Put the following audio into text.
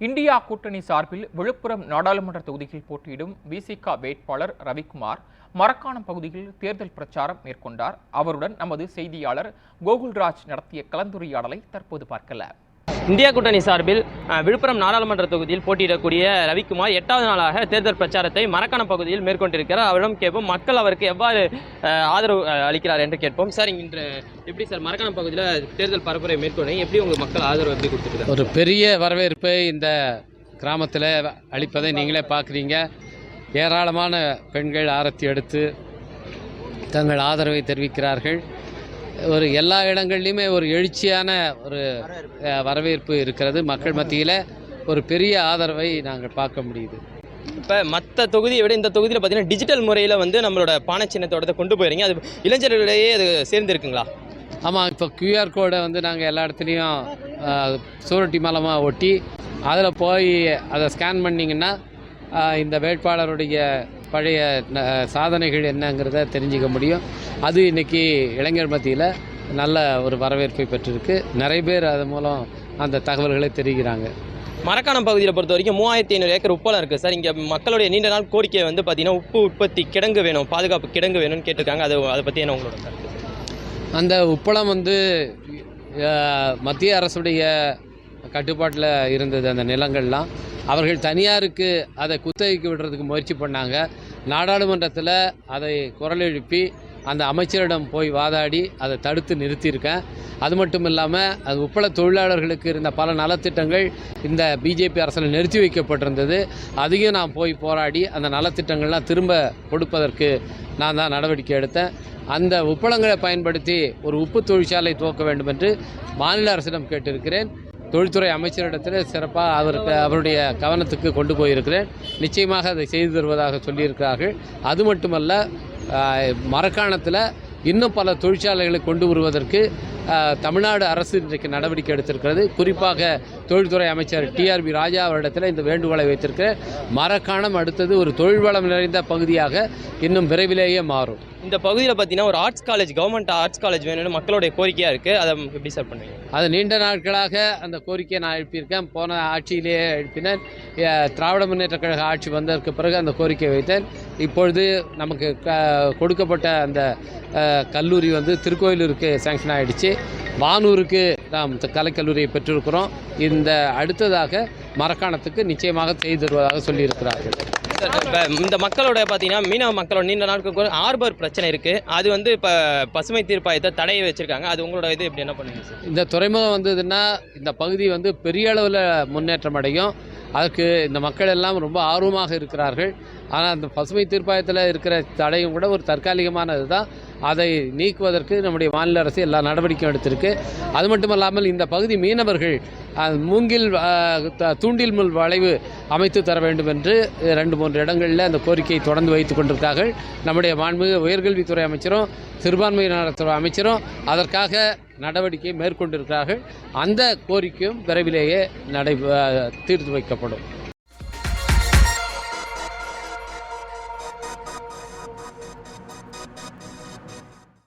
India கூட்டணி சார்பில் விழுப்புரம் நாடாளுமன்ற தொகுதியில் போட்டியிடும் விசிக வேட்பாளர் ரவிக்குமார் மரக்காணம் பகுதியில் தேர்தல் பிரச்சாரம் மேற்கொண்டார். அவருடன் நமது செய்தியாளர் கோகுல்ராஜ் நடத்திய கலந்துரையாடலை தற்போது பார்க்கலாம். இந்தியா கூட்டணி சார்பில் விழுப்புரம் நாடாளுமன்ற தொகுதியில் போட்டியிடக்கூடிய ரவிக்குமார் எட்டாவது நாளாக தேர்தல் பிரச்சாரத்தை மரக்கான பகுதியில் மேற்கொண்டிருக்கிறார். அவரிடம் கேட்போம் மக்கள் அவருக்கு எவ்வாறு ஆதரவு அளிக்கிறார் என்று கேட்போம். சார் இன்று எப்படி சார் மரக்கான பகுதியில் தேர்தல் பரப்புரை மேற்கொண்டு எப்படி உங்கள் மக்கள் ஆதரவு எப்படி கொடுத்துருக்காங்க? ஒரு பெரிய வரவேற்பை இந்த கிராமத்தில் அளிப்பதை நீங்களே பார்க்குறீங்க. ஏராளமான பெண்கள் ஆரத்தி எடுத்து தங்கள் ஆதரவை தெரிவிக்கிறார்கள். ஒரு எல்லா இடங்கள்லையுமே ஒரு எழுச்சியான ஒரு வரவேற்பு இருக்கிறது மக்கள் மத்தியில். ஒரு பெரிய ஆதரவை நாங்கள் பார்க்க முடியுது. இப்போ மற்ற தொகுதியை விட இந்த தொகுதியில் பார்த்தீங்கன்னா டிஜிட்டல் முறையில் வந்து நம்மளோட பானை சின்னத்தோட கொண்டு போயிருங்க அது இளைஞர்களிடையே அது சேர்ந்துருக்குங்களா? ஆமாம் இப்போ கியூஆர் கோடை வந்து நாங்கள் எல்லா இடத்துலையும் சூரட்டி மூலமாக ஒட்டி அதில் போய் அதை ஸ்கேன் பண்ணிங்கன்னா இந்த வேட்பாளருடைய பழைய சாதனைகள் என்னங்கிறத தெரிஞ்சுக்க முடியும். அது இன்னைக்கு இளைஞர் மத்தியில் நல்ல ஒரு வரவேற்பை பெற்றிருக்கு. நிறைய பேர் அது மூலம் அந்த தகவல்களை தெரிகிறாங்க. மரக்காணம் பகுதியில் பொறுத்த வரைக்கும் மூவாயிரத்தி ஐநூறு ஏக்கர் உப்பளம் இருக்குது சார். இங்கே மக்களுடைய நீண்ட நாள் கோரிக்கை வந்து பார்த்தீங்கன்னா உப்பு உற்பத்தி கிடங்கு வேணும் பாதுகாப்பு கிடங்கு வேணும்னு கேட்டிருக்காங்க. அது அதை பற்றி என்ன உங்களோட அந்த உப்பளம் வந்து மத்திய அரசுடைய கட்டுப்பாட்டில் இருந்தது அந்த நிலங்கள்லாம். அவர்கள் தனியாருக்கு அதை குத்தகைக்கு விடுறதுக்கு முயற்சி பண்ணாங்க. நாடாளுமன்றத்தில் அதை குரல் எழுப்பி அந்த அமைச்சரிடம் போய் வாதாடி அதை தடுத்து நிறுத்தியிருக்கேன். அது மட்டும் இல்லாமல் அது உப்பள தொழிலாளர்களுக்கு இருந்த பல நலத்திட்டங்கள் இந்த பிஜேபி அரசில் நிறுத்தி வைக்கப்பட்டிருந்தது. அதையும் நான் போய் போராடி அந்த நலத்திட்டங்கள்லாம் திரும்ப கொடுப்பதற்கு நான் தான் நடவடிக்கை எடுத்தேன். அந்த உப்பளங்களை பயன்படுத்தி ஒரு உப்பு தொழிற்சாலை துவக்க வேண்டும் என்று மாநில அரசிடம் கேட்டிருக்கிறேன். தொழில்துறை அமைச்சரிடத்தில் சிறப்பாக அவருக்கு அவருடைய கவனத்துக்கு கொண்டு போயிருக்கிறேன். நிச்சயமாக அதை செய்து தருவதாக சொல்லியிருக்கிறார்கள். அது மட்டுமல்ல மரக்காணத்தில் இன்னும் பல தொழிற்சாலைகளை கொண்டு வருவதற்கு தமிழ்நாடு அரசு இன்றைக்கு நடவடிக்கை எடுத்திருக்கிறது. குறிப்பாக தொழில்துறை அமைச்சர் டிஆர்பி ராஜா அவரிடத்தில் இந்த வேண்டுகோளை வைத்திருக்கிறேன். மரக்காணம் அடுத்தது ஒரு தொழில் வளம் நிறைந்த பகுதியாக இன்னும் விரைவிலேயே மாறும். இந்த பகுதியில் பார்த்தீங்கன்னா ஒரு arts college government arts college வேணும்னு மக்களுடைய கோரிக்கையாக இருக்குது அதை எப்படி சார் பண்ணுவீங்க? அது நீண்ட நாட்களாக அந்த கோரிக்கையை நான் எழுப்பியிருக்கேன். போன ஆட்சியிலேயே எழுப்பினேன். திராவிட முன்னேற்ற கழக ஆட்சி வந்ததற்கு பிறகு அந்த கோரிக்கை வைத்தேன். இப்பொழுது நமக்கு க கொடுக்கப்பட்ட அந்த கல்லூரி வந்து திருக்கோயிலூருக்கு சேங்ஷன் ஆயிடுச்சு. வானூருக்கு நாம் கலைக்கல்லூரியை பெற்றிருக்கிறோம். இந்த அடுத்ததாக மரக்காணத்துக்கு நிச்சயமாக செய்து தருவதாக சொல்லியிருக்கிறார்கள். இந்த மக்களோட பார்த்தீங்கன்னா மீனவ மக்களோட நீண்ட நாட்களுக்கு ஆர்பர் பிரச்சனை இருக்குது அது வந்து இப்போ பசுமை தீர்ப்பாயத்தை தடையை வச்சிருக்காங்க. அது உங்களோட இது எப்படி என்ன பண்ணுவீங்க சார் இந்த துறைமுகம் வந்ததுன்னா இந்த பகுதி வந்து பெரிய அளவில் முன்னேற்றம் அடையும். அதுக்கு இந்த மக்கள் எல்லாம் ரொம்ப ஆர்வமாக இருக்கிறார்கள். ஆனால் அந்த பசுமை தீர்ப்பாயத்தில் இருக்கிற தடையும் கூட ஒரு தற்காலிகமானது தான். அதை நீக்குவதற்கு நம்முடைய மாநில அரசு எல்லா நடவடிக்கையும் எடுத்திருக்கு. அது மட்டுமல்லாமல் இந்த பகுதி மீனவர்கள் மூங்கில் தூண்டில் முள் வளைவு அமைத்து தர வேண்டும் என்று ரெண்டு மூன்று இடங்களில் அந்த கோரிக்கையை தொடர்ந்து வைத்துக் கொண்டிருக்கார்கள். நம்முடைய மாண்புமிகு உயர்கல்வித்துறை அமைச்சரும் சிறுபான்மையினத்துறை அமைச்சரும் அதற்காக நடவடிக்கை மேற்கொண்டிருக்கிறார்கள். அந்த கோரிக்கையும் விரைவிலேயே நடை தீர்த்து வைக்கப்படும்.